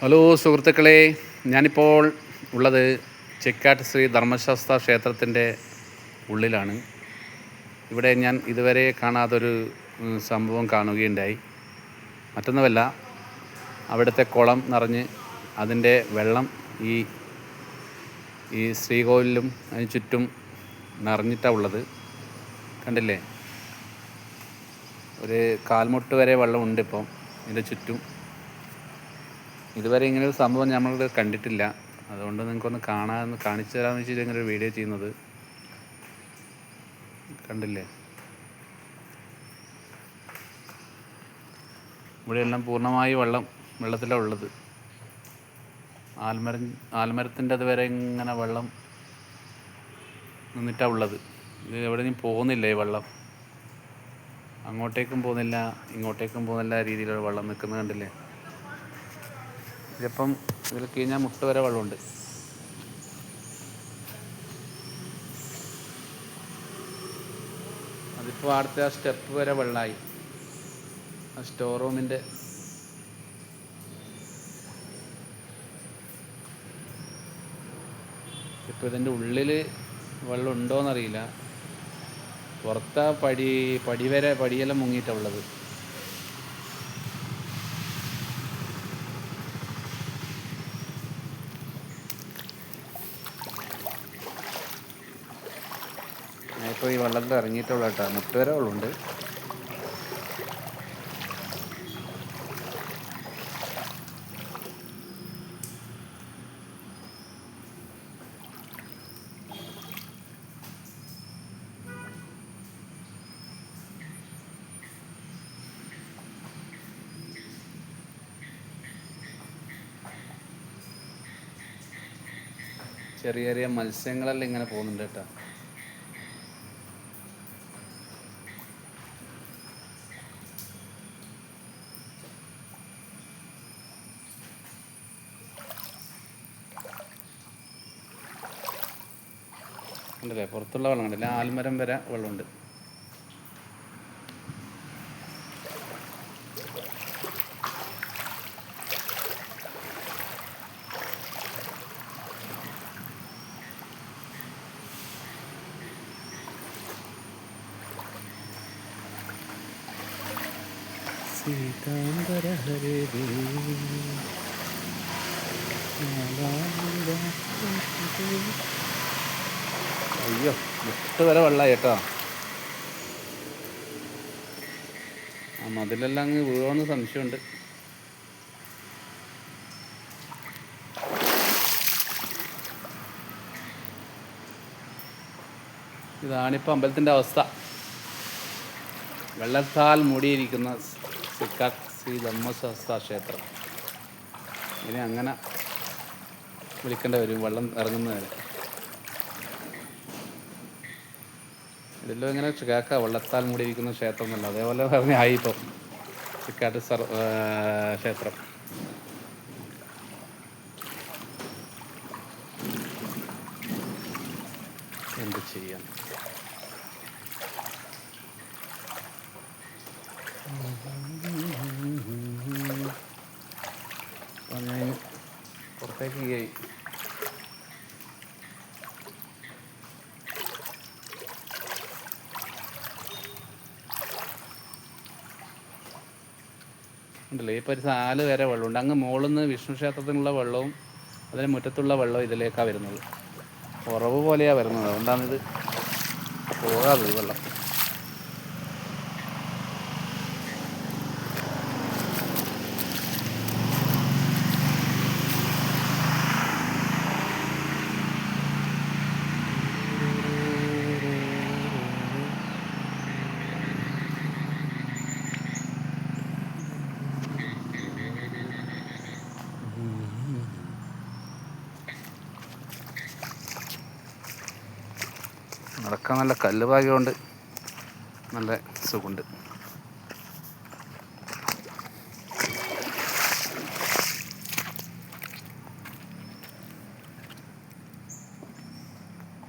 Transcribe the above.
Hello സുഹൃത്തുക്കളെ ഞാനിപ്പോൾ ഉള്ളത് ചെക്കാട്ട് ശ്രീ ധർമ്മശാസ്ത്ര ക്ഷേത്രത്തിന്റെ ഉള്ളിലാണ്. ഇവിടെ ഞാൻ ഇതുവരെ കാണാത്തൊരു സംഭവം കാണുകയുണ്ടായി. മറ്റൊന്നുമല്ല അവിടുത്തെ കുളം നിറഞ്ഞ് അതിന്റെ വെള്ളം ഈ ഈ ശ്രീകോവിലും അതിന് ചുറ്റും നിറഞ്ഞിട്ടാണ് ഉള്ളത്. കണ്ടില്ലേ? ഒരു കാൽമുട്ട് വരെ വെള്ളമുണ്ട് ഇപ്പം ഇതിന്റെ ചുറ്റും. ഇതുവരെ ഇങ്ങനെ ഒരു സംഭവം നമ്മൾ കണ്ടിട്ടില്ല. അതുകൊണ്ട് നിങ്ങൾക്കൊന്ന് കാണാൻ കാണിച്ചു തരാമെന്ന് വെച്ചിട്ട് ഇങ്ങനെ ഒരു വീഡിയോ ചെയ്യുന്നത്. കണ്ടില്ലേ? ഇവിടെയെല്ലാം പൂർണമായി വെള്ളം വെള്ളത്തിലാണ് ഉള്ളത്. ആൽമര ആൽമരത്തിന്റെ അതുവരെ ഇങ്ങനെ വെള്ളം നിന്നിട്ടാണ് ഉള്ളത്. ഇത് എവിടെ നിന്നും പോകുന്നില്ല ഈ വെള്ളം. അങ്ങോട്ടേക്കും പോകുന്നില്ല ഇങ്ങോട്ടേക്കും പോകുന്നില്ല രീതിയിലുള്ള വെള്ളം നിൽക്കുന്നത് കണ്ടില്ലേ? ഇതിപ്പം ഇതിൽ കഴിഞ്ഞാൽ മുട്ട വരെ വെള്ളമുണ്ട്. അതിപ്പോൾ അടുത്ത ആ സ്റ്റെപ്പ് വരെ വെള്ളമായി ആ സ്റ്റോർ റൂമിന്റെ ഇപ്പോൾ ഇതിന്റെ ഉള്ളിൽ വെള്ളം ഉണ്ടോയെന്നറിയില്ല പുറത്താ പടി പടി വരെ പടിയെല്ലാം മുങ്ങിയിട്ടാണ് ഉള്ളത്. ഞാനിപ്പോൾ ഈ വെള്ളത്തിൽ ഇറങ്ങിയിട്ടുള്ള കേട്ടോ. മുട്ട് വരെ വെള്ളമുണ്ട് ചെറിയ ചെറിയ മത്സ്യങ്ങളെല്ലാം ഇങ്ങനെ പോകുന്നുണ്ട് കേട്ടോ. ഉണ്ടല്ലേ? പുറത്തുള്ള വെള്ളം കണ്ടില്ല? ആൽമരം വരെ വെള്ളമുണ്ട്. Thank ഹരേ അയ്യോ മുട്ട് വരെ വെള്ളമായി കേട്ടോ. ആ മതിലെല്ലാം അങ്ങ് വീഴുമെന്ന് സംശയമുണ്ട്. ഇതാണിപ്പോൾ അമ്പലത്തിന്റെ അവസ്ഥ. വെള്ളത്താൽ മൂടിയിരിക്കുന്ന സിക്കാട്ട് ശ്രീ ധർമ്മശാസ്ത്ര ക്ഷേത്രം. ഇനി അങ്ങനെ വിളിക്കേണ്ടി വരും വെള്ളം ഇറങ്ങുന്നവരെ. ഇതെല്ലാം ഇങ്ങനെ കേൾക്കാം വെള്ളത്താൽ മൂടിയിരിക്കുന്ന ക്ഷേത്രം എന്നല്ല അതേപോലെ പറഞ്ഞ ആയി ഇപ്പം ചിക്കാട്ട് സർ ക്ഷേത്രം എന്ത് ചെയ്യാം പുറത്തേക്ക് ഉണ്ടല്ലോ. ഈ പരിസരം നാല് വരെ വെള്ളമുണ്ട്. അങ്ങ് മുകളിൽ നിന്ന് വിഷ്ണു ക്ഷേത്രത്തിനുള്ള വെള്ളവും അതിന് മുറ്റത്തുള്ള വെള്ളവും ഇതിലേക്കാണ് വരുന്നത്. ഉറവ് പോലെയാണ് വരുന്നത്. അതുകൊണ്ടാണിത് പോകാതെ വെള്ളം. നടക്കാൻ നല്ല കല്ല് ഭാഗ്യമുണ്ട് നല്ല സുഖമുണ്ട്.